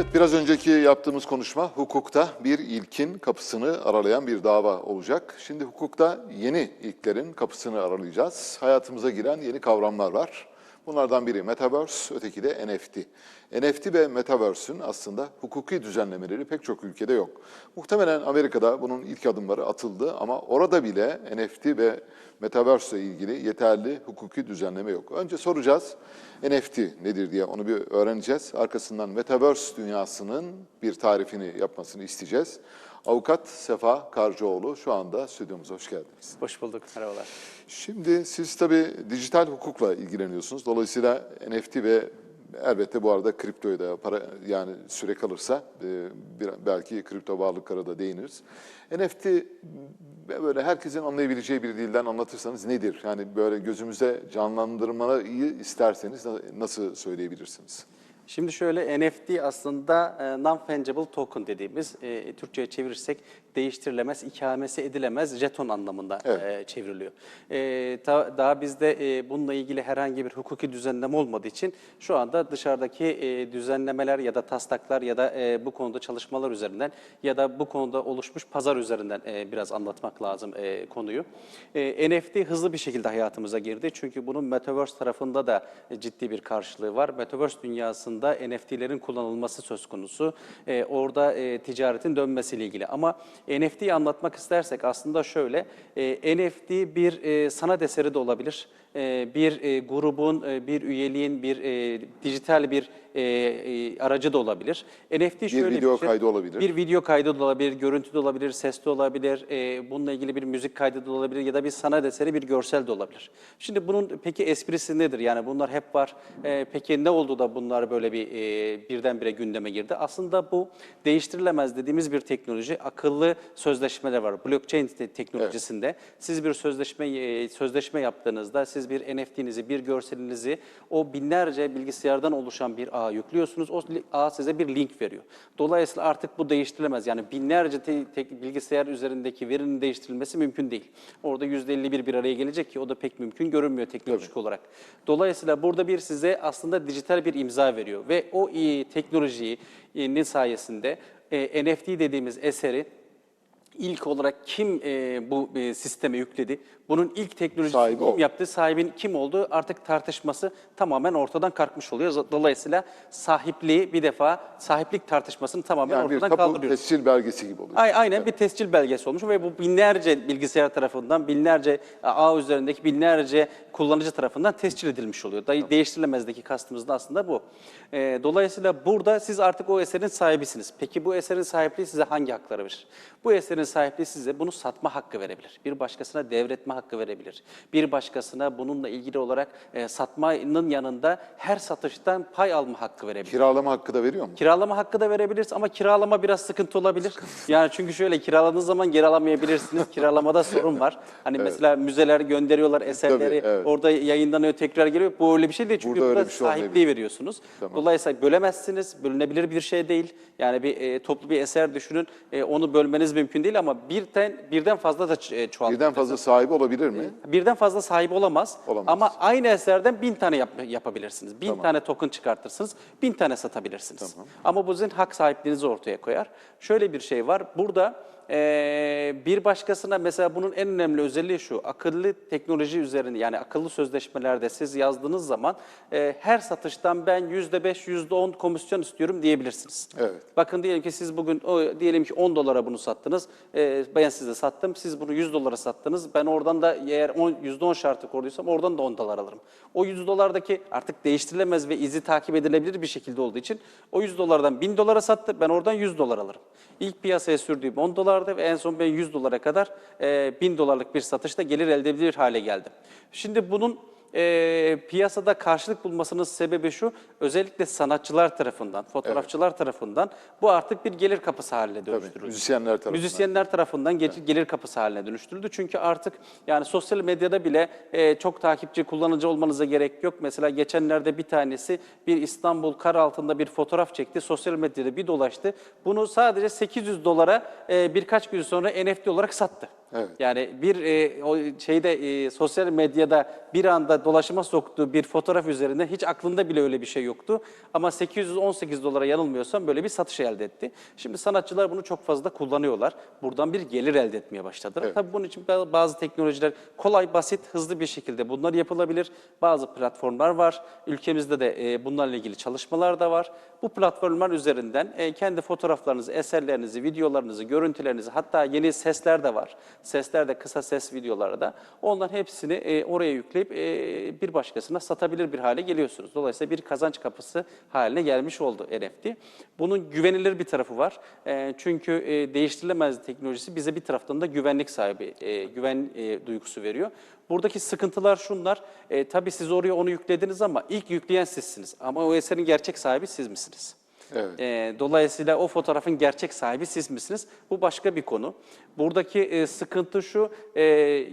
Evet, biraz önceki yaptığımız konuşma hukukta bir ilkin kapısını aralayan bir dava olacak. Şimdi hukukta yeni ilklerin kapısını aralayacağız. Hayatımıza giren yeni kavramlar var. Bunlardan biri Metaverse, öteki de NFT. NFT ve Metaverse'ün aslında hukuki düzenlemeleri pek çok ülkede yok. Muhtemelen Amerika'da bunun ilk adımları atıldı ama orada bile NFT ve Metaverse ile ilgili yeterli hukuki düzenleme yok. Önce soracağız NFT nedir diye onu bir öğreneceğiz. Arkasından Metaverse dünyasının bir tarifini yapmasını isteyeceğiz. Avukat Sefa Karcıoğlu şu anda stüdyomuza hoş geldiniz. Hoş bulduk, merhabalar. Şimdi siz tabii dijital hukukla ilgileniyorsunuz. Dolayısıyla NFT ve elbette bu arada kriptoya da para yani süre kalırsa e, bir, belki kripto varlıklara da değiniriz. NFT böyle herkesin anlayabileceği bir dilden anlatırsanız nedir? Yani böyle gözümüze canlandırmayı isterseniz na- nasıl söyleyebilirsiniz? Şimdi şöyle NFT aslında e, non-fungible token dediğimiz e, Türkçe'ye çevirirsek değiştirilemez, ikamesi edilemez jeton anlamında Evet. e, çevriliyor. E, ta- daha bizde e, bununla ilgili herhangi bir hukuki düzenleme olmadığı için şu anda dışarıdaki e, düzenlemeler ya da taslaklar ya da e, bu konuda çalışmalar üzerinden ya da bu konuda oluşmuş pazar üzerinden e, biraz anlatmak lazım e, konuyu. E, NFT hızlı bir şekilde hayatımıza girdi çünkü bunun Metaverse tarafında da e, ciddi bir karşılığı var. Metaverse dünyasında NFT'lerin kullanılması söz konusu. E, orada e, ticaretin dönmesiyle ilgili. Ama NFT'yi anlatmak istersek aslında şöyle, e, NFT bir e, sanat eseri de olabilir. E, bir e, grubun, e, bir üyeliğin, bir dijital bir aracı da olabilir. NFT şöyle video şey, kaydı olabilir. Bir video kaydı da olabilir, görüntü de olabilir, ses de olabilir, bununla ilgili bir müzik kaydı da olabilir ya da bir sanat eseri, bir görsel de olabilir. Şimdi bunun peki esprisi nedir? Yani bunlar hep var. Peki ne oldu da bunlar böyle bir birdenbire gündeme girdi? Aslında bu değiştirilemez dediğimiz bir teknoloji, akıllı sözleşmeler var. Blockchain te- teknolojisinde siz bir sözleşme sözleşme yaptığınızda siz bir NFT'nizi, bir görselinizi o binlerce bilgisayardan oluşan bir ağ yüklüyorsunuz. O ağ size bir link veriyor. Dolayısıyla artık bu değiştirilemez. Yani binlerce te- te- bilgisayar üzerindeki verinin değiştirilmesi mümkün değil. Orada %51 bir araya gelecek ki o da pek mümkün görünmüyor teknolojik olarak. Dolayısıyla burada bir size aslında dijital bir imza veriyor ve o e, teknolojinin sayesinde e, NFT dediğimiz eseri ilk olarak kim e, bu e, sisteme yükledi? Bunun ilk teknolojisi Sahibi kim o. yaptı? Sahibin kim olduğu artık tartışması tamamen ortadan kalkmış oluyor. Dolayısıyla sahipliği bir defa sahiplik tartışmasını tamamen Yani bir ortadan tapu kaldırıyoruz. tescil belgesi gibi oluyor. Ay- Aynen bir tescil belgesi olmuş ve bu binlerce bilgisayar tarafından, binlerce ağ üzerindeki binlerce kullanıcı tarafından tescil edilmiş oluyor. Day- Değiştirilemezdeki kastımız da aslında bu. Ee, dolayısıyla burada siz artık o eserin sahibisiniz. Peki bu eserin sahipliği size hangi hakları verir? Bu eserin sahipliği size bunu satma hakkı verebilir. Bir başkasına devretme hakkı verebilir. Bir başkasına bununla ilgili olarak e, satmanın yanında her satıştan pay alma hakkı verebilir. Kiralama hakkı da veriyor mu? Kiralama hakkı da verebiliriz ama kiralama biraz sıkıntı olabilir. Yani çünkü şöyle kiraladığınız zaman geri alamayabilirsiniz. Kiralamada sorun var. Hani mesela müzeler gönderiyorlar eserleri, evet. Orada yayınlanıyor, tekrar geliyor. Bu öyle bir şey değil çünkü Burada burada, bir şey sahipliği veriyorsunuz. Tamam. Dolayısıyla bölemezsiniz, bölünebilir bir şey değil. Yani bir e, toplu bir eser düşünün, e, onu bölmeniz mümkün değil ama birden birden fazla da e, çoğaltabilirsiniz. Birden fazla sahibi olabilir mi? Birden fazla sahibi olamaz. Olamaz. Ama aynı eserden bin tane yap- yapabilirsiniz. Bin tane token çıkartırsınız, bin tane satabilirsiniz. Ama bu sizin hak sahipliğinizi ortaya koyar. Şöyle bir şey var. Burada eee, bir başkasına mesela bunun en önemli özelliği şu. Akıllı teknoloji üzerine yani akıllı sözleşmelerde siz yazdığınız zaman eee, her satıştan ben yüzde beş, yüzde on komisyon istiyorum diyebilirsiniz. Evet. Bakın diyelim ki siz bugün o, diyelim ki 10 dolara bunu sattınız. Ee, ben size sattım. Siz bunu 100 dolara sattınız. Ben oradan da eğer 10, %10 şartı koruyorsam oradan da 10 dolar alırım. O 100 dolardaki artık değiştirilemez ve izi takip edilebilir bir şekilde olduğu için o 100 dolardan 1000 dolara sattı. Ben oradan 100 dolar alırım. İlk piyasaya sürdüğüm 10 dolardı ve en son ben 100 dolara kadar e, 1000 dolarlık bir satışta gelir elde edilir hale geldim. Şimdi bunun e, piyasada karşılık bulmasının sebebi şu, özellikle sanatçılar tarafından, fotoğrafçılar tarafından bu artık bir gelir kapısı haline dönüştürüldü. Müzisyenler tarafından. Müzisyenler tarafından ge- gelir kapısı haline dönüştürüldü. Çünkü artık yani sosyal medyada bile e, çok takipçi, kullanıcı olmanıza gerek yok. Mesela geçenlerde bir tanesi bir İstanbul kar altında bir fotoğraf çekti. Sosyal medyada bir dolaştı. Bunu sadece 800 dolara e, birkaç gün sonra NFT olarak sattı. Evet. Yani bir e, o şeyde e, sosyal medyada bir anda dolaşıma soktuğu bir fotoğraf üzerinde hiç aklında bile öyle bir şey yoktu. Ama 818 dolara yanılmıyorsam böyle bir satış elde etti. Şimdi sanatçılar bunu çok fazla kullanıyorlar. Buradan bir gelir elde etmeye başladılar. Evet. Tabii bunun için ba- bazı teknolojiler kolay, basit, hızlı bir şekilde bunlar yapılabilir. Bazı platformlar var. Ülkemizde de e, bunlarla ilgili çalışmalar da var. Bu platformlar üzerinden e, kendi fotoğraflarınızı, eserlerinizi, videolarınızı, görüntülerinizi hatta yeni sesler de var. Sesler de kısa ses videoları da. Onların hepsini e, oraya yükleyip e, bir başkasına satabilir bir hale geliyorsunuz. Dolayısıyla bir kazanç kapısı haline gelmiş oldu NFT. Bunun güvenilir bir tarafı var. E, çünkü e, değiştirilemez teknolojisi bize bir taraftan da güvenlik sahibi, e, güven e, duygusu veriyor. Buradaki sıkıntılar şunlar. E, tabii siz oraya onu yüklediniz ama ilk yükleyen sizsiniz. Ama o eserin gerçek sahibi siz misiniz? Evet. E, dolayısıyla o fotoğrafın gerçek sahibi siz misiniz? Bu başka bir konu. Buradaki e, sıkıntı şu, e,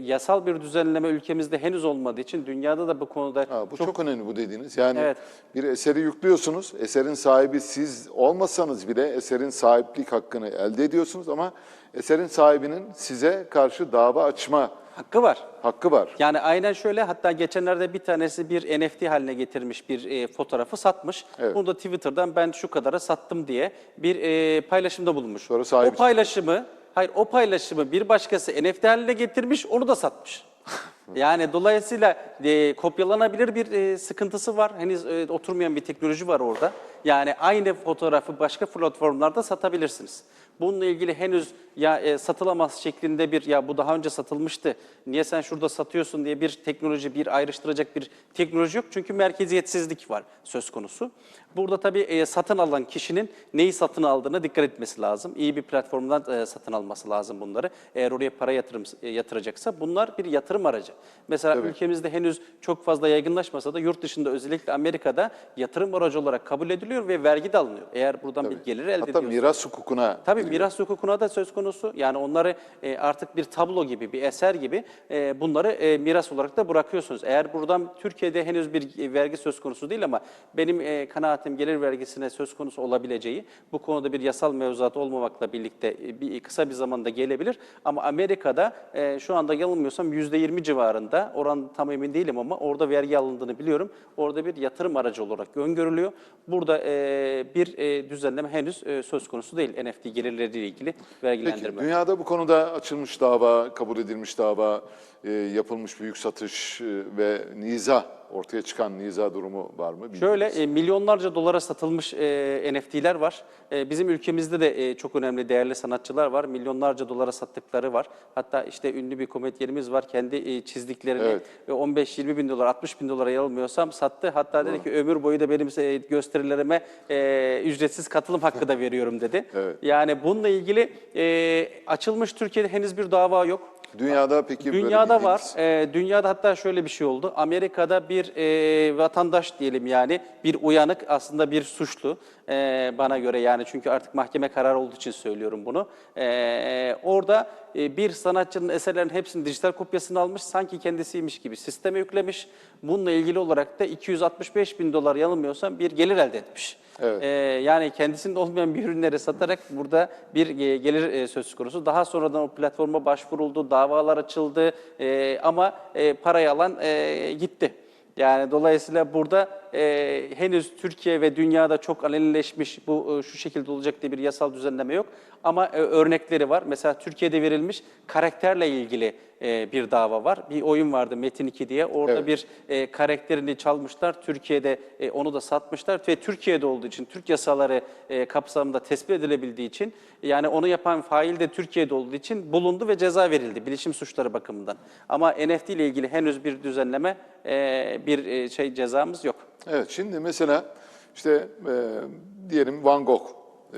yasal bir düzenleme ülkemizde henüz olmadığı için dünyada da bu konuda Ha, bu çok, önemli bu dediğiniz. Yani Evet. bir eseri yüklüyorsunuz. Eserin sahibi siz olmasanız bile eserin sahiplik hakkını elde ediyorsunuz ama eserin sahibinin size karşı dava açma hakkı var. hakkı var. Yani aynen şöyle hatta geçenlerde bir tanesi bir NFT haline getirmiş bir e, fotoğrafı satmış. Evet. Bunu da Twitter'dan ben şu kadara sattım diye bir e, paylaşımda bulunmuş. Sonra sahibi o paylaşımı, hayır o paylaşımı bir başkası NFT haline getirmiş, onu da satmış. Yani dolayısıyla e, kopyalanabilir bir e, sıkıntısı var. Henüz e, oturmayan bir teknoloji var orada. Yani aynı fotoğrafı başka platformlarda satabilirsiniz. Bununla ilgili henüz ya e, satılamaz şeklinde bir ya bu daha önce satılmıştı. Niye sen şurada satıyorsun diye bir teknoloji, bir ayrıştıracak bir teknoloji yok. Çünkü merkeziyetsizlik var söz konusu. Burada tabii e, satın alan kişinin neyi satın aldığına dikkat etmesi lazım. İyi bir platformdan e, satın alması lazım bunları. Eğer oraya para yatırım e, yatıracaksa bunlar bir yatırım aracı. Mesela Tabii. ülkemizde henüz çok fazla yaygınlaşmasa da yurt dışında özellikle Amerika'da yatırım aracı olarak kabul ediliyor ve vergi de alınıyor. Eğer buradan bir gelir elde Hatta ediyorsa. miras hukukuna Tabii miras hukukuna da söz konusu. Yani onları e, artık bir tablo gibi, bir eser gibi e, bunları e, miras olarak da bırakıyorsunuz. Eğer buradan Türkiye'de henüz bir vergi söz konusu değil ama benim e, kanaatim gelir vergisine söz konusu olabileceği, bu konuda bir yasal mevzuat olmamakla birlikte e, bir kısa bir zamanda gelebilir. Ama Amerika'da e, şu anda yanılmıyorsam %20 civarında, oran tam emin değilim ama orada vergi alındığını biliyorum. Orada bir yatırım aracı olarak öngörülüyor. Burada e, bir e, düzenleme henüz e, söz konusu değil NFT gelirleriyle ilgili vergilendirme. Peki dünyada bu konuda açılmış dava, kabul edilmiş dava, e, yapılmış büyük satış e, ve niza, ortaya çıkan niza durumu var mı? Bilmiyorum. Şöyle e, milyonlarca dolara satılmış e, NFT'ler var. E, bizim ülkemizde de e, çok önemli değerli sanatçılar var. Milyonlarca dolara sattıkları var. Hatta işte ünlü bir komedyenimiz var. Kendi e, çizdiklerini Evet. ve 15-20 bin dolar, 60 bin dolara yanılmıyorsam sattı. Hatta dedi ki ömür boyu da benim e, gösterilerime e, ücretsiz katılım hakkı da veriyorum dedi. Evet. Yani bununla ilgili e, açılmış Türkiye'de henüz bir dava yok. Dünyada peki böyle Dünyada var. Ee, dünyada hatta şöyle bir şey oldu. Amerika'da bir e, vatandaş diyelim yani bir uyanık aslında bir suçlu e, bana göre yani çünkü artık mahkeme kararı olduğu için söylüyorum bunu. E, orada e, bir sanatçının eserlerinin hepsini dijital kopyasını almış sanki kendisiymiş gibi sisteme yüklemiş. Bununla ilgili olarak da 265 bin dolar yanılmıyorsam bir gelir elde etmiş. Evet. Ee, yani kendisinde olmayan bir ürünleri satarak burada bir e, gelir e, söz konusu. Daha sonradan o platforma başvuruldu, davalar açıldı e, ama e, parayı alan e, gitti. Yani dolayısıyla burada e, henüz Türkiye ve dünyada çok alenileşmiş bu e, şu şekilde olacak diye bir yasal düzenleme yok. Ama e, örnekleri var. Mesela Türkiye'de verilmiş karakterle ilgili e, bir dava var. Bir oyun vardı Metin 2 diye. Orada Evet. bir e, karakterini çalmışlar. Türkiye'de e, onu da satmışlar ve Türkiye'de olduğu için Türk yasaları e, kapsamında tespit edilebildiği için yani onu yapan fail de Türkiye'de olduğu için bulundu ve ceza verildi bilişim suçları bakımından. Ama NFT ile ilgili henüz bir düzenleme e, bir e, şey cezamız yok. Evet şimdi mesela işte e, diyelim Van Gogh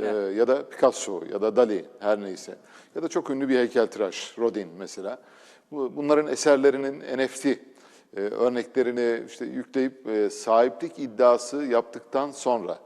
e, ya da Picasso ya da Dali her neyse ya da çok ünlü bir heykeltıraş Rodin mesela. Bu, bunların eserlerinin NFT e, örneklerini işte yükleyip e, sahiplik iddiası yaptıktan sonra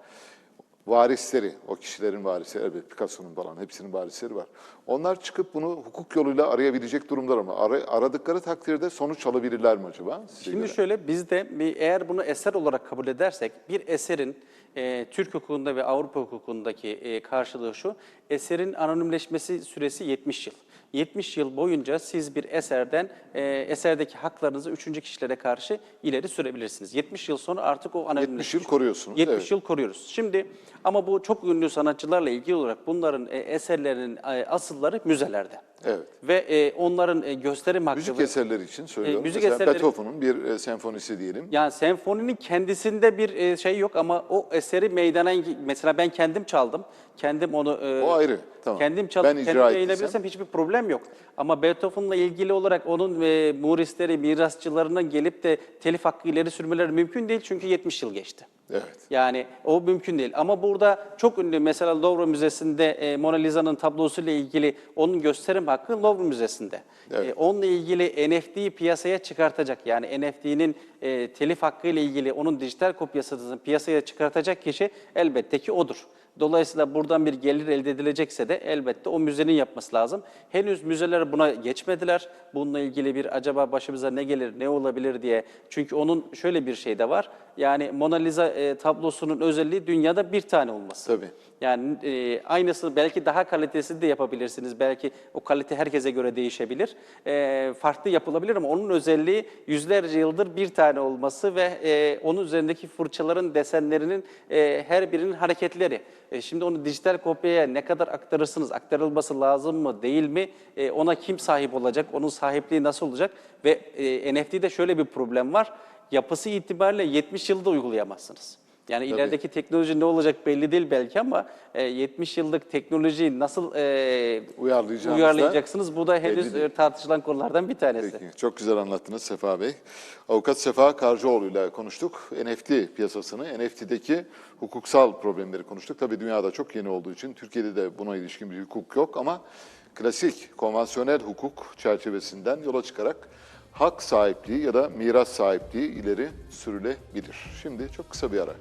varisleri, o kişilerin varisleri, elbette Picasso'nun falan hepsinin varisleri var. Onlar çıkıp bunu hukuk yoluyla arayabilecek durumlar ama ara- aradıkları takdirde sonuç alabilirler mi acaba? Şimdi göre? şöyle bizde bir, eğer bunu eser olarak kabul edersek bir eserin e, Türk hukukunda ve Avrupa hukukundaki e, karşılığı şu. eserin anonimleşmesi süresi 70 yıl. 70 yıl boyunca siz bir eserden e, eserdeki haklarınızı üçüncü kişilere karşı ileri sürebilirsiniz. 70 yıl sonra artık o 70 anonimleşmiş. yıl koruyorsunuz. 70 evet. yıl koruyoruz. Şimdi ama bu çok ünlü sanatçılarla ilgili olarak bunların e, eserlerinin e, asılları müzelerde. Evet. Ve e, onların e, gösterim hakkı Müzik eserleri için söylüyorum. E, müzik Mesela eserleri- Beethoven'un bir e, senfonisi diyelim. Yani senfoninin kendisinde bir e, şey yok ama o eseri meydana mesela ben kendim çaldım. Kendim onu e, O ayrı, tamam. Kendim Ben çalıp icra kendim yayınlayabilirsem hiçbir problem yok. Ama Beethoven'la ilgili olarak onun e, murisleri, mirasçılarına gelip de telif hakkı ileri sürmeleri mümkün değil çünkü 70 yıl geçti. Evet. Yani o mümkün değil. Ama burada çok ünlü mesela Louvre Müzesi'nde e, Mona Lisa'nın tablosuyla ilgili onun gösterim hakkı Louvre Müzesi'nde. Evet. E, onunla ilgili NFT'yi piyasaya çıkartacak yani NFT'nin e, telif hakkı ile ilgili onun dijital kopyasını piyasaya çıkartacak kişi elbette ki odur. Dolayısıyla buradan bir gelir elde edilecekse de elbette o müzenin yapması lazım. Henüz müzeler buna geçmediler. Bununla ilgili bir acaba başımıza ne gelir, ne olabilir diye. Çünkü onun şöyle bir şey de var. Yani Mona Lisa e, tablosunun özelliği dünyada bir tane olması. Tabii. Yani e, aynısını belki daha kalitesini de yapabilirsiniz. Belki o kalite herkese göre değişebilir. E, farklı yapılabilir ama onun özelliği yüzlerce yıldır bir tane olması ve e, onun üzerindeki fırçaların desenlerinin e, her birinin hareketleri. E, şimdi onu dijital kopyaya ne kadar aktarırsınız, aktarılması lazım mı, değil mi? E, ona kim sahip olacak, onun sahipliği nasıl olacak? Ve e, NFT'de şöyle bir problem var. Yapısı itibariyle 70 yılda uygulayamazsınız. Yani ilerideki teknoloji ne olacak belli değil belki ama e, 70 yıllık teknolojiyi nasıl e, uyarlayacaksınız? Bu da henüz belli değil. e, tartışılan konulardan bir tanesi. Peki, çok güzel anlattınız Sefa Bey. Avukat Sefa Karcıoğlu ile konuştuk. NFT piyasasını, NFT'deki hukuksal problemleri konuştuk. Tabii dünyada çok yeni olduğu için Türkiye'de de buna ilişkin bir hukuk yok ama klasik, konvansiyonel hukuk çerçevesinden yola çıkarak hak sahipliği ya da miras sahipliği ileri sürülebilir. Şimdi çok kısa bir ara.